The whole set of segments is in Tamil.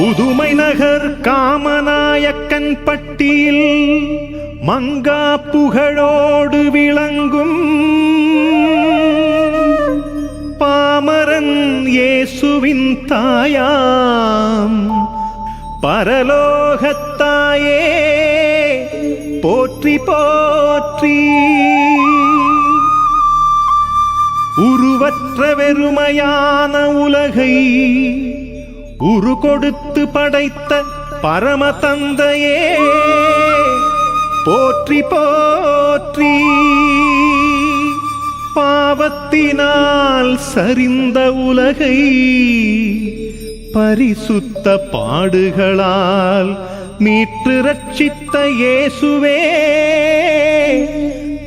புதுமை நகர் காமநாயக்கன் பட்டியில் மங்கா புகழோடு விளங்கும் பாமரன் இயேசுவின் தாயாம். பரலோகத்தாயே போற்றி போற்றி. உருவற்ற வெறுமையான உலகை உரு கொடுத்து படைத்த பரம தந்தையே. போற்றி போற்றி. பாவத்தினால் சரிந்த உலகை பரிசுத்த பாடுகளால் மீட்டு ரட்சித்த இயேசுவே.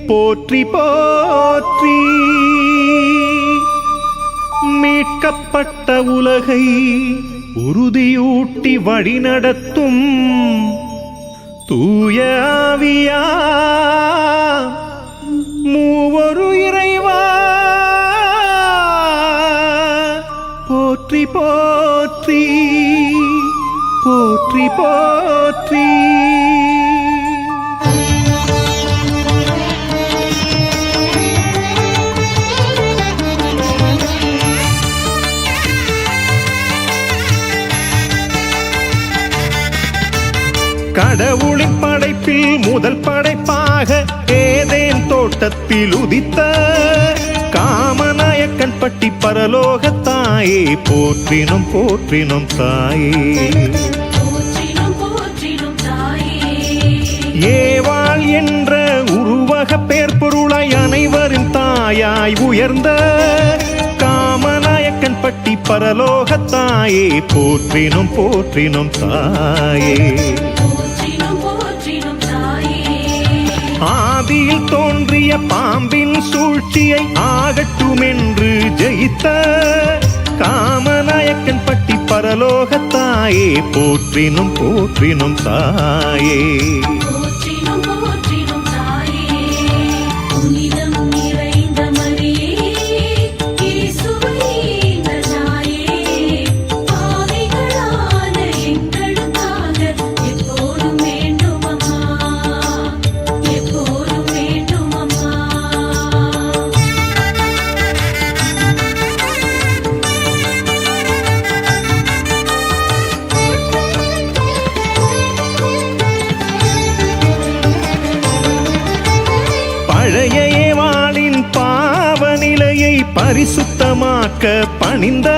போற்றி போற்றி. மீட்கப்பட்ட உலகை உறுதியூட்டி வழிநடத்தும் தூய ஆவியா? மூவொரு இறைவா? போற்றி போற்றி போற்றி போற்றி. கடவுளின் படைப்பில் முதல் படைப்பாக ஏதேன் தோட்டத்தில் உதித்த காமநாயக்கன் பட்டி பரலோக தாயே போற்றினும் போற்றினும் தாயே. ஏவாள் என்ற உருவக பேர் பொருளாய் அனைவரின் தாயாய் உயர்ந்த காமநாயக்கன் பட்டி பரலோக தாயே போற்றினும் போற்றினும் தாயே. ஆதியில் தோன்றிய பாம்பின் சூழ்ச்சியை ஆகட்டுமென்று ஜெயித்த காமநாயக்கன் பட்டி பரலோகத்தாயே போற்றினும் போற்றினும் தாயே. பரிசுத்தமாக்க பணிந்த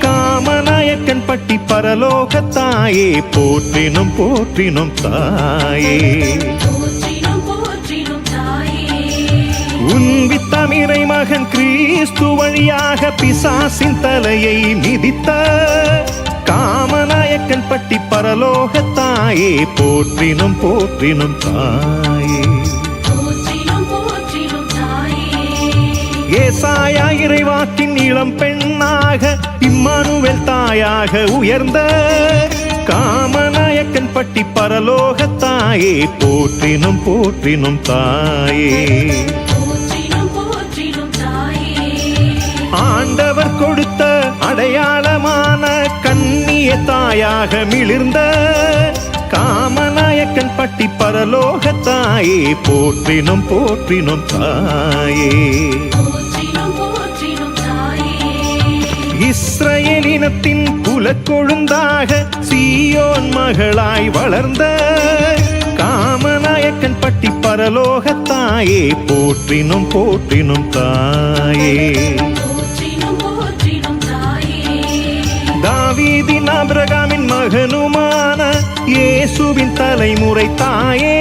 காமநாயக்கன் பட்டி பரலோகத்தாயே போற்றினும் போற்றினும் தாயே. தாயே. உன் வித்தமிரை மகன் கிறிஸ்து வழியாக பிசாசின் தலையை மிதித்த காமநாயக்கன் பட்டி பரலோகத்தாயே போற்றினும் போற்றினும் தாயே. ஏசாயா இறைவாக்கின் இளம் பெண்ணாக இம்மானுவேல் தாயாக உயர்ந்த காமநாயக்கன் பட்டி பரலோக தாயே போற்றினும் போற்றினும் தாயே. ஆண்டவர் கொடுத்த அடையாளமான கண்ணிய தாயாக மிளிர்ந்த காமநாயக்கன் பட்டி பரலோக தாயே போற்றினும் போற்றினும் தாயே. இஸ்ரவேலினத்தின் குலக்கொழுந்தாக சீயோன் மகளாய் வளர்ந்த காமநாயக்கன் பட்டி பரலோகத்தாயே போற்றினும் போற்றினும் தாயே. தாவீதின் ஆபிரகாமின் மகனுமான இயேசுவின் தலைமுறை தாயே.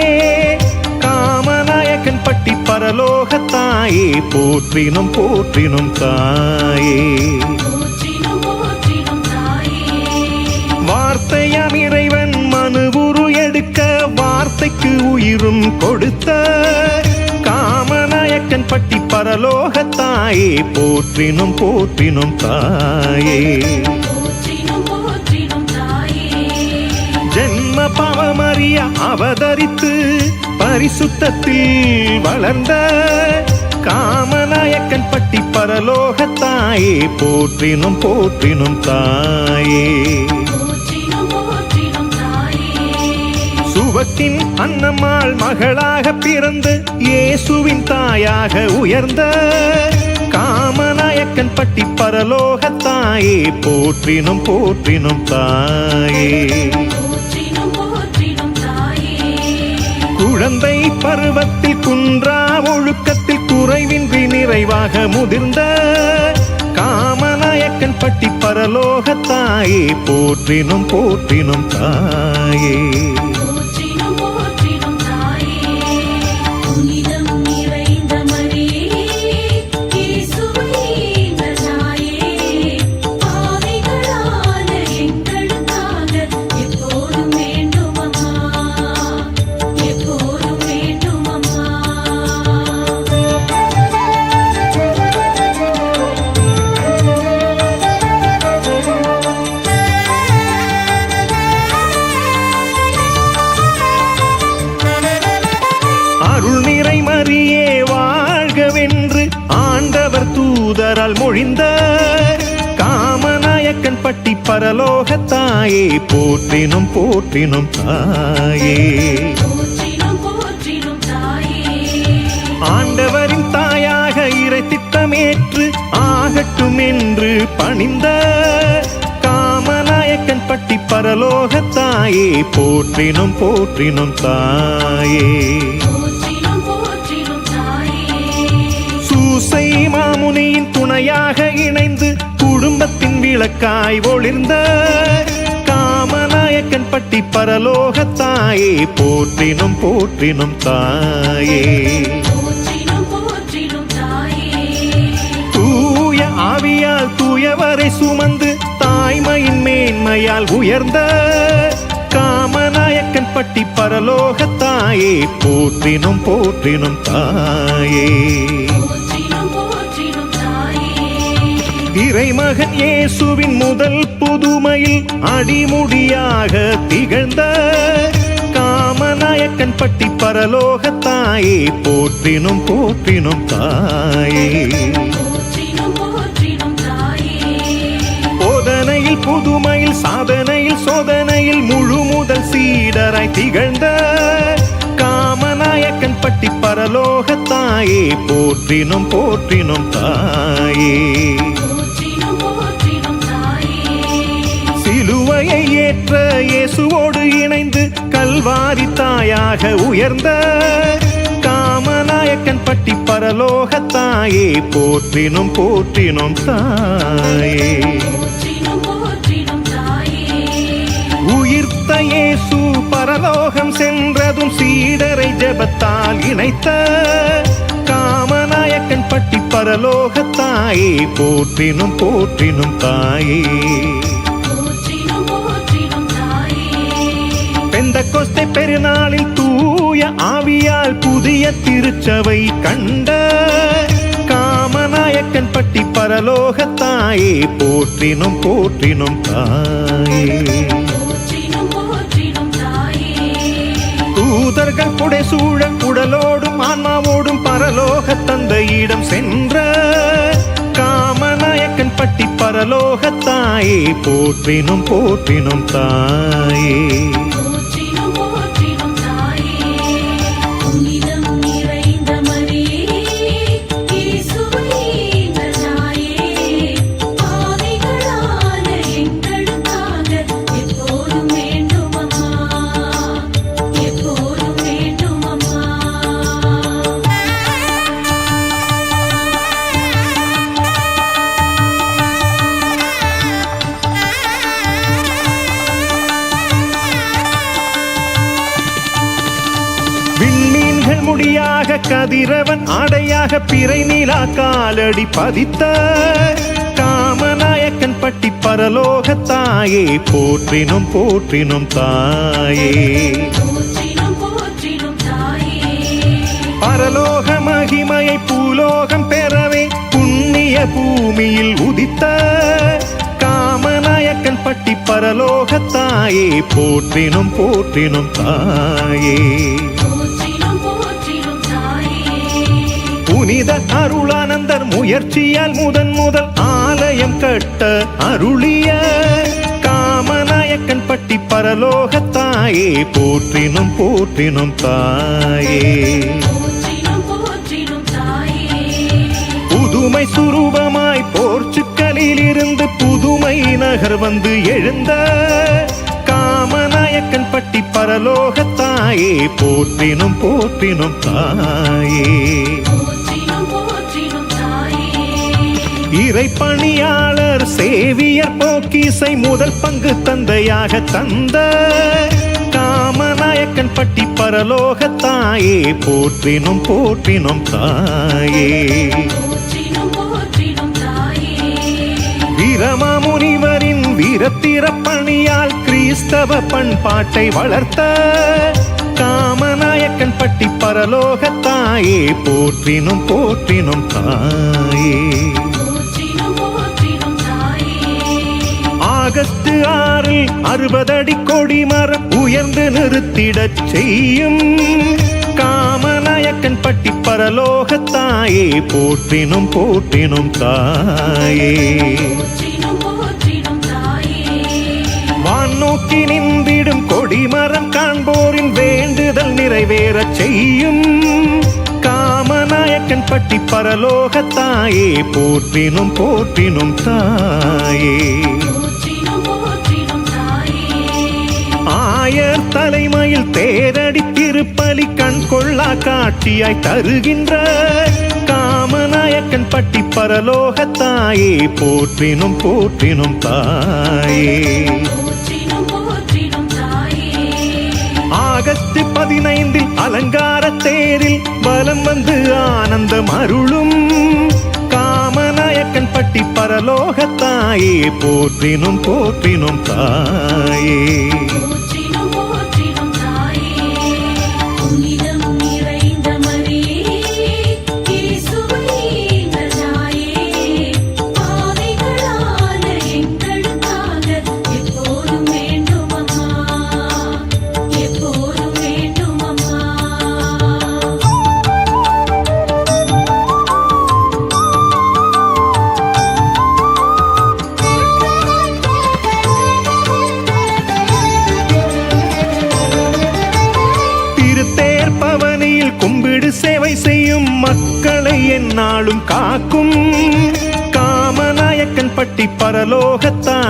காமநாயக்கன் பட்டி பரலோகத்தாயே போற்றினும் போற்றினும் தாயே. வார்த்தையாம் இறைவன் மனுவுரு எடுக்க வார்த்தைக்கு உயிரும் கொடுத்த காமநாயக்கன் பட்டி பரலோகத்தாயே போற்றினும் போற்றினும் தாயே. தாயே. ஜென்ம பாவமறிய அவதரித்து பரிசுத்தத்தில் வளர்ந்த காமநாயக்கன் பட்டி பரலோகத்தாயே போற்றினும் போற்றினும் தாயே. துவக்கின் அன்னம்மாள் மகளாக பிறந்து இயேசுவின் தாயாக உயர்ந்த காமநாயக்கன் பட்டி பரலோக தாயே போற்றினும் போற்றினும் தாயே. போற்றினும் போற்றினும் தாயே. குழந்தை பருவத்தில் குன்றா ஒழுக்கத்தில் குறைவின்றி நிறைவாக முதிர்ந்த காமநாயக்கன் பட்டி பரலோக தாயே போற்றினும் போற்றினும் தாயே. போற்றினும் தாயே. ஆண்டவரின் தாயாக இறை திட்டமேற்று ஆகட்டும் என்று பணிந்த காமநாயக்கன் பட்டி பரலோக தாயே. போற்றினும் போற்றினும் தாயே. சூசை மாமுனியின் துணையாக இணைந்து குடும்பத்தின் விளக்காய் ஒளிர்ந்த பட்டி பரலோக தாயே போற்றினும் போற்றினும் தாயே. தூய. ஆவியால் தூயவரை சுமந்து தாய்மையின் மேன்மையால் உயர்ந்த காமநாயக்கன் பட்டி பரலோக தாயே போற்றினும் போற்றினும் தாயே. இறைமகன் இயேசுவின் முதல் புதுமையில் அடிமுடியாக திகழ்ந்த காமநாயக்கன் பட்டி பரலோக தாயே போற்றினும் போற்றினும் தாயே. போதனையில் புதுமையில் சாதனையில் சோதனையில் முழு முதல் சீடராய் திகழ்ந்த காமநாயக்கன் பட்டி பரலோக தாயே போற்றினும் போற்றினும் தாயே. ஏற்ற இயேசுவோடு இணைந்து கல்வாரி தாயாக உயர்ந்த காமநாயக்கன் பட்டி பரலோக தாயே. போற்றினும் போற்றினும் தாயே. உயிர்த்த இயேசு பரலோகம் சென்றதும் சீடரை ஜெபத்தால் இணைத்த காமநாயக்கன் பட்டி பரலோக தாயே போற்றினும் போற்றினும் தாயே. பெந்த கொஸ்தை பெருநாளில் தூய ஆவியால் புதிய திருச்சபை கண்ட காமநாயக்கன் பட்டி பரலோக தாயே போற்றினும் போற்றினும் தாயே. போற்றினும் போற்றினும் தாயே. தூதர்கள் புடை சூழ உடலோடும் ஆன்மாவோடும் பரலோக தந்தையிடம் சென்ற காமநாயக்கன் பட்டி பரலோக தாயே போற்றினும் போற்றினும் தாயே. விண்மீன்கள் முடியாக கதிரவன் ஆடையாக பிறை நிலா காலடி பதித்த காமநாயக்கன் பட்டி பரலோக தாயே போற்றினும் போற்றினும் தாயே. பரலோக மகிமையை பூலோகம் பெறவே புண்ணிய பூமியில் உதித்த காமநாயக்கன் பட்டி பரலோக தாயே போற்றினும் போற்றினும் தாயே. புனித அருளானந்தர் முயற்சியால் முதன் முதல் ஆலயம் கட்ட அருளிய காமநாயக்கன் பட்டி பரலோகத்தாயே போற்றினும் போற்றினும் தாயே. தாயே. புதுமை சுரூபமாய் போர்ச்சுக்கலில் இருந்து புதுமை நகர் வந்து எழுந்த காமநாயக்கன் பட்டி போற்றினும் போற்றினும் தாயே. போற்றிடும் போற்றிடும் தாயே இறை பணியாளர் சேவியர் போக்கீசை முதல் பங்கு தந்தையாக தந்த காமநாயக்கன் பட்டி பரலோகத்தாயே போற்றினும் போற்றினும் தாயே. தாயே. வீரமாமுனிவரின் வீரத்திர பணியால் கிறிஸ்தவ பண்பாட்டை வளர்த்த காமநாயக்கன் பட்டி பரலோகத்தாயே போற்றினும் போற்றினும் தாயே. ஆகஸ்ட் ஆறில் அறுபதடி கொடி மரம் உயர்ந்து நிறுத்திடச் செய்யும். காமநாயக்கன் பட்டி பரலோகத்தாயே போற்றினும் போற்றினும் தாயே. நோக்கி நின்றிடும் கொடிமரம் காண்போரின் வேண்டுதல் நிறைவேறச் செய்யும். காமநாயக்கன் பட்டி பரலோகத்தாயே போற்றினும் போற்றினும் தாயே. ஆயர் தலைமையில் தேரடி திருப்பலி கண் கொள்ளா காட்சியாய் தருகின்ற காமநாயக்கன் பட்டி பரலோகத்தாயே போற்றினும் போற்றினும் தாயே. தாயே. ஆகஸ்ட் பதினைந்தில் அலங்கார தேரில் பலம் வந்து ஆனந்தம் அருளும் காமநாயக்கன் பட்டி பரலோகத்தாயே போற்றினும் போற்றினும் தாயே.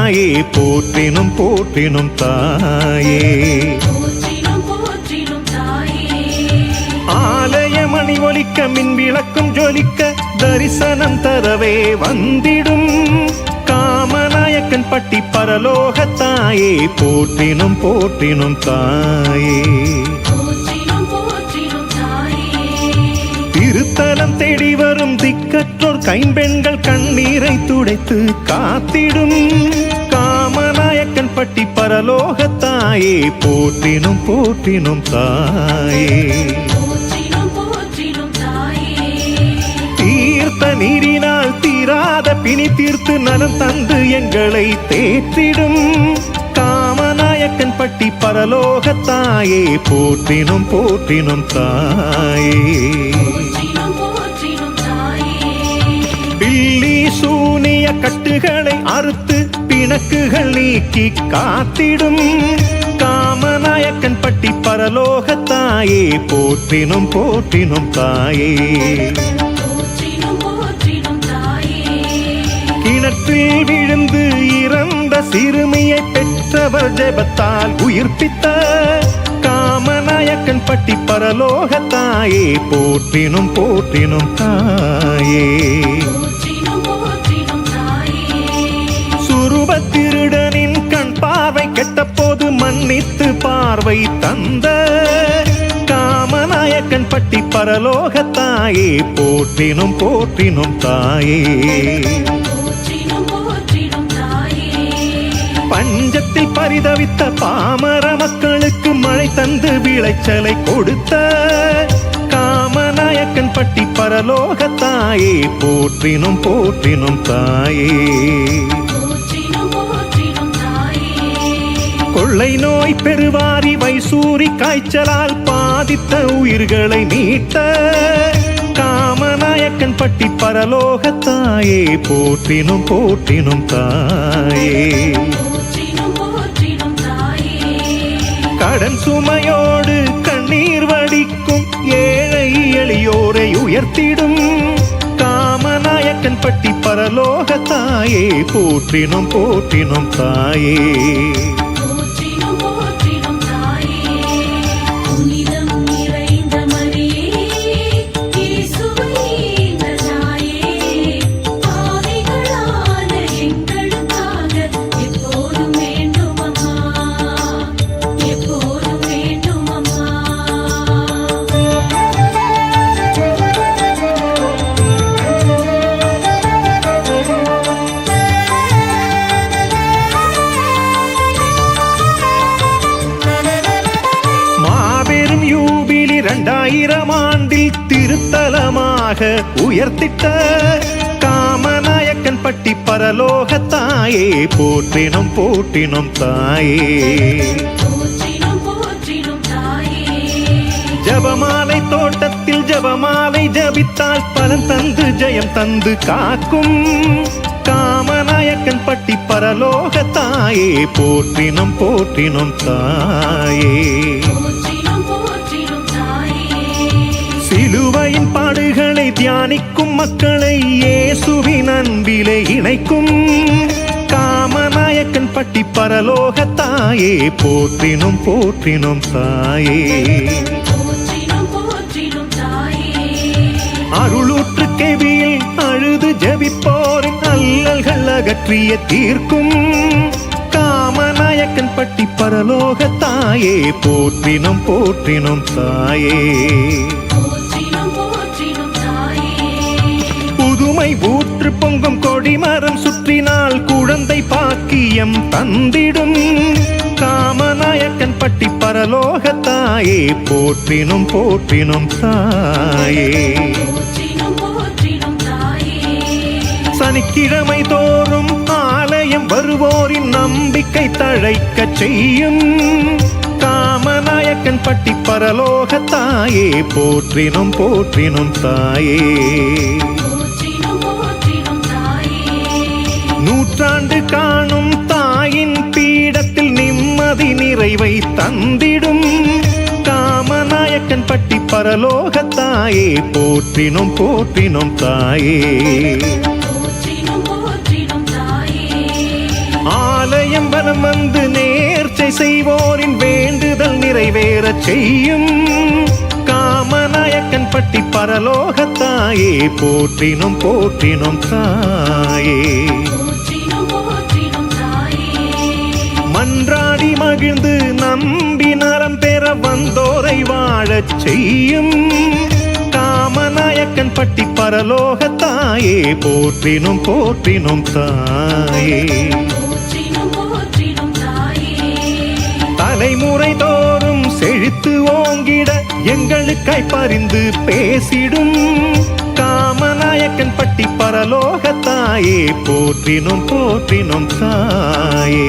பரலோகத்தாயே போற்றினும் போற்றினும் தாயே. தாயே. ஆலயமணி ஒலிக்க மின் விளக்கும் ஜொலிக்க தரிசனம் தரவே வந்திடும். காமநாயக்கன் பட்டி போற்றினும் போற்றினும் தாயே. போற்றிடும் போற்றிடும் தாயே. திருத்தலம் தேடி வரும் திக்கற்றோர் கைம்பெண்கள் கண்ணீரை துடைத்து காத்திடும். காமநாயக்கன் பட்டி பரலோகத்தாயே போற்றினும் போற்றினும் தாயே. தீர்த்த நீரினால் தீராத பிணி தீர்த்து நலம் தந்து எங்களை தேற்றிடும். காமநாயக்கன் பட்டி பரலோகத்தாயே போற்றினும் போற்றினும் தாயே. பில்லி சூனிய கட்டுகளை அறுத்து பிணக்குகள் நீக்கி காத்திடும். காமநாயக்கன் பட்டி பரலோகத்தாயே போற்றினும் போற்றினும் தாயே. கிணற்றில் விழுந்து இறந்த சிறுமியை பெற்றவர் ஜெபத்தால் உயிர்ப்பித்த காமநாயக்கன் பட்டி பரலோகத்தாயே போற்றினும் போற்றினும் தாயே. மன்னித்து பார்வை தந்த காமநாயக்கன் பட்டி பரலோகத்தாயே போற்றினும் போற்றினும் தாயே. தாயே. பஞ்சத்தில் பரிதவித்த பாமர மக்களுக்கு மழை தந்து விளைச்சலை கொடுத்த காமநாயக்கன் பட்டி பரலோகத்தாயே போற்றினும் போற்றினும் தாயே. கொள்ளை நோய் பெருவாரி வைசூரி காய்ச்சலால் பாதித்த உயிர்களை மீட்ட காமநாயக்கன் பட்டி பரலோகத்தாயே போற்றினும் போற்றினும் தாயே. கடன் சுமையோடு கண்ணீர் வடிக்கும் ஏழை எளியோரை உயர்த்திடும் காமநாயக்கன் பட்டி பரலோக தாயே போற்றினும் போற்றினும் தாயே. தாயே போற்றினும் போற்றினும் தாயே. ஜபமாலை தோட்டத்தில் ஜபமாலை ஜபித்தால் பலன் தந்து ஜெயம் தந்து காக்கும். காமநாயக்கன் பட்டி பரலோக தாயே. போற்றினும் போற்றினும் தாயே. சிலுவையின் பாடுகளை தியானிக்கும் மக்களை இயேசுவின் அன்பிலே இணைக்கும். பட்டி பரலோக தாயே போற்றினும் போற்றினும் தாயே. அருளூற்று கெவியில் அழுது ஜெபிப்போரின் அல்லல்கள் அகற்றிய தீர்க்கும். காமநாயக்கன் பட்டி பரலோக தாயே. போற்றினும் போற்றினும் தாயே. புதுமை ஊற்று பொங்கும் கொடிமரம் சுற்றினால் குழந்தை பாக்கியம் தந்திடும். காமநாயக்கன் பட்டி பரலோக தாயே போற்றினும் போற்றினும் தாயே. சனிக்கிழமை தோறும் ஆலயம் வருவோரின் நம்பிக்கை தழைக்கச் செய்யும். காமநாயக்கன் பட்டி பரலோக தாயே போற்றினும் போற்றினும் தாயே. நூற்றாண்டு காணும் தாயின் பீடத்தில் நிம்மதி நிறைவை தந்திடும். காமநாயக்கன் பட்டி பரலோக தாயே போற்றினும் போற்றினும் தாயே. ஆலயம் வலம் வந்து நேர்ச்சை செய்வோரின் வேண்டுதல் நிறைவேறச் செய்யும். காமநாயக்கன் பட்டி பரலோக தாயே போற்றினும் போற்றினும் தாயே. மகிழ்ந்து நம்பி நலம் பெற வந்தோரை வாழச் செய்யும் காமநாயக்கன் பட்டி பரலோக தாயே. போற்றினும் போற்றினும் தாயே. தலைமுறை தோறும் செழித்து ஓங்கிட எங்களுக்காய் பரிந்து பேசிடும் காமநாயக்கன் பட்டி பரலோக தாயே போற்றினும் போற்றினும் தாயே.